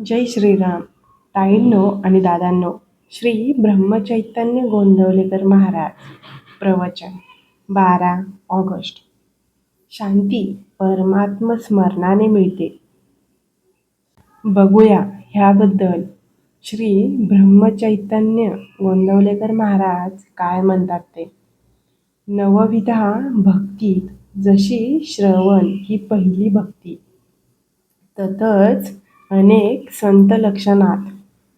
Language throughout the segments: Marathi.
जय श्रीराम. ताईंनो आणि दादांनो श्री ब्रह्मचैतन्य गोंदवलेकर महाराज. प्रवचन बारा ऑगस्ट. शांती परमात्म स्मरणाने मिळते. बघूया ह्याबद्दल. श्री ब्रह्मचैतन्य गोंदवलेकर महाराज काय म्हणतात ते? नवविधा भक्तीत जशी श्रवण ही पहिली भक्ती ततच अनेक संत लक्षणात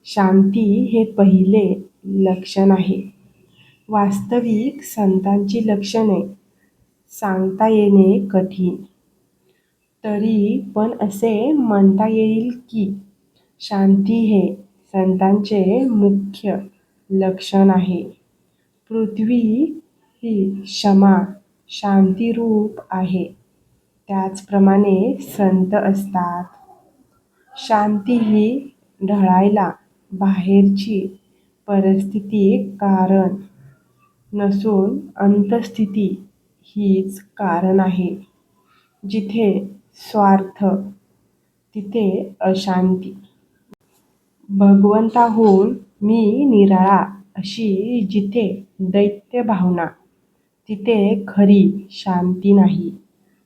शांती हे पहिले लक्षण आहे. वास्तविक संतांची लक्षणे सांगता येणे कठीण. तरी पण असे म्हणता येईल की शांती हे संतांचे मुख्य लक्षण आहे. पृथ्वी ही क्षमा शांतीरूप आहे. त्याचप्रमाणे संत असतात. शांती ही ढळायला बाहेरची परिस्थिती कारण नसून अंतस्थिती हीच कारण आहे. जिथे स्वार्थ तिथे अशांती. भगवंताहून मी निराळा अशी जिथे दैत्य भावना तिथे खरी शांती नाही.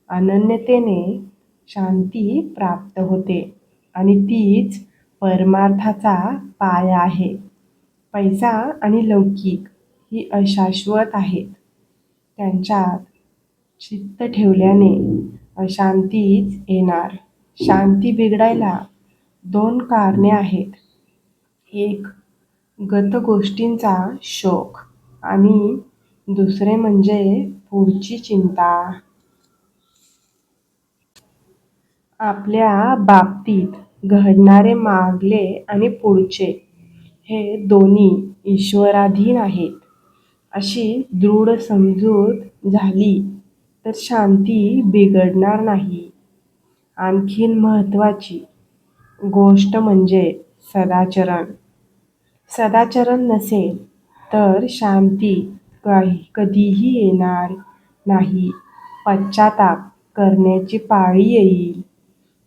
अनन्यतेने शांती प्राप्त होते. आणि तीच परमार्थाचा पाया आहे. पैसा आणि लौकिक ही अशाश्वत आहेत. त्यांच्यात चित्त ठेवल्याने अशांतीच येणार. शांती बिघडायला दोन कारणे आहेत. एक गत गोष्टींचा शोक आणि दुसरे म्हणजे पुढची चिंता. आपल्या बाबतीत घडणारे मागले आणि पुढचे हे दोन्ही ईश्वराधीन आहेत. अशी दृढ समजूत झाली तर शांती बिघडणार नाही. आणखीन महत्त्वाची गोष्ट म्हणजे सदाचरण. सदाचरण नसेल तर शांती काही कधीही येणार नाही. पश्चाताप करण्याची पाळी येईल.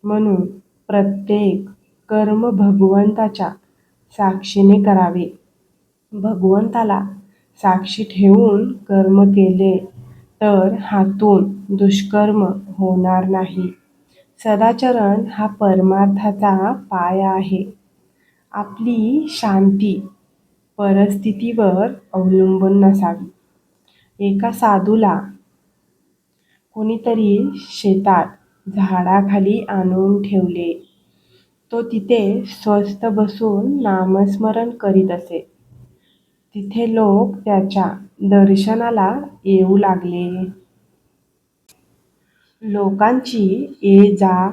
म्हणून प्रत्येक कर्म भगवंताच्या साक्षीने करावे. भगवंताला साक्षी ठेवून कर्म केले तर हातून दुष्कर्म होणार नाही. सदाचरण हा परमार्थाचा पाया आहे. आपली शांती परिस्थितीवर अवलंबून नसावी. एका साधूला कोणीतरी शेतात झाडाखाली आणून ठेवले. तो तिथे स्वस्थ बसून नामस्मरण करीत असे. तिथे लोक त्याच्या दर्शनाला येऊ लागले. लोकांची ये जा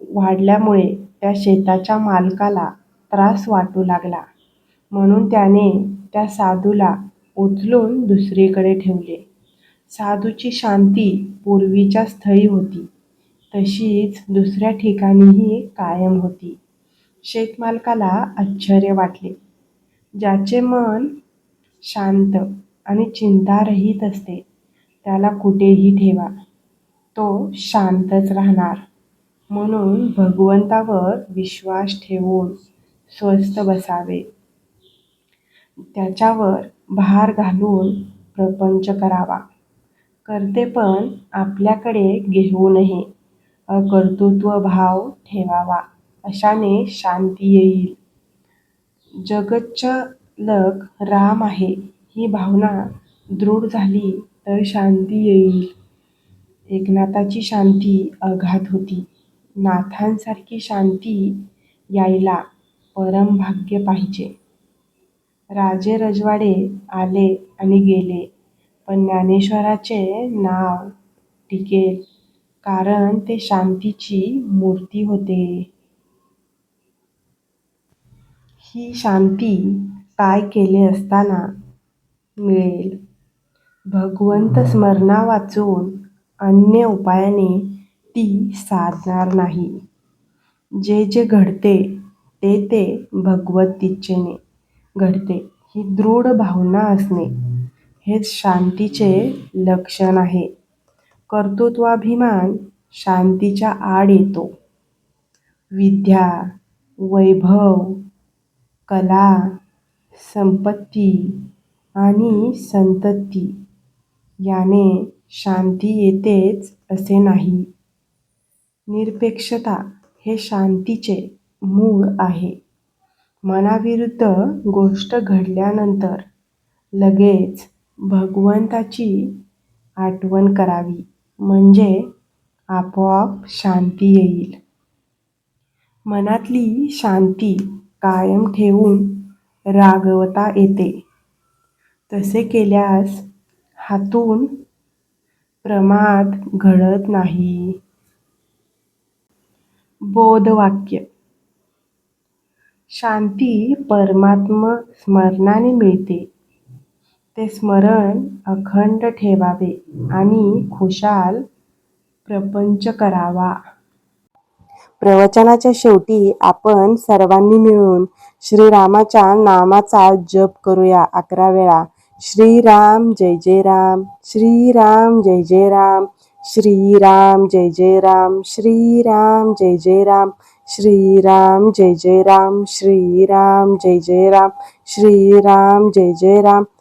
वाढल्यामुळे त्या शेताच्या मालकाला त्रास वाटू लागला. म्हणून त्याने त्या साधूला उचलून दुसरीकडे ठेवले. साधूची शांती पूर्वीच्या स्थळी होती. तशीच दुसऱ्या ठिकाणीही कायम होती. शेतमालकाला आश्चर्य वाटले. ज्याचे मन शांत आणि चिंतारहित असते त्याला कुठेही ठेवा. तो शांतच राहणार. म्हणून भगवंतावर विश्वास ठेवून स्वस्थ बसावे. त्याच्यावर भार घालून प्रपंच करावा. करते पण आपल्याकडे घेऊ नये. कर्तृत्वभाव ठेवावा. अशाने शांती येईल. जगच्चलक राम आहे. ही भावना दृढ झाली तर शांती येईल. एकनाथाची शांती अगाध होती. नाथांसारखी शांती यायला परमभाग्य पाहिजे. राजे रजवाडे आले आणि गेले. पण ज्ञानेश्वरांचे नाव टिकेल. कारण ते शांतीची मूर्ती होते. ही शांती काय केले असताना मिळेल? भगवंत स्मरणा वाचून अन्य उपायाने ती साधणार नाही. जे जे घडते ते ते भगवत-इच्छेने घडते. ही दृढ भावना असणे हेच शांतीचे लक्षण आहे. कर्तृत्वाभिमान शांतीच्या आड येतो. विद्या वैभव कला संपत्ती आणि संतती याने शांती येतेच असे नाही. निरपेक्षता हे शांतीचे मूळ आहे. मनाविरुद्ध गोष्ट घडल्यानंतर लगेच भगवंताची आठवण करावी. म्हणजे आपोआप शांती येईल. मनातली शांती कायम ठेवून रागवता येते. तसे केल्यास हातून प्रमाद घडत नाही. बोधवाक्य. शांती परमात्म स्मरणाने मिळते. ते स्मरण अखंड ठेवावे आणि खुशाल प्रपंच करावा. प्रवचनाच्या शेवटी आपण सर्वांनी मिळून श्रीरामाच्या नामाचा जप करूया अकरा वेळा. श्रीराम जय जय राम. श्रीराम जय जय राम. श्रीराम जय जय राम. श्रीराम जय जय राम. श्रीराम जय जय राम. श्रीराम जय जय राम. श्रीराम जय जय राम.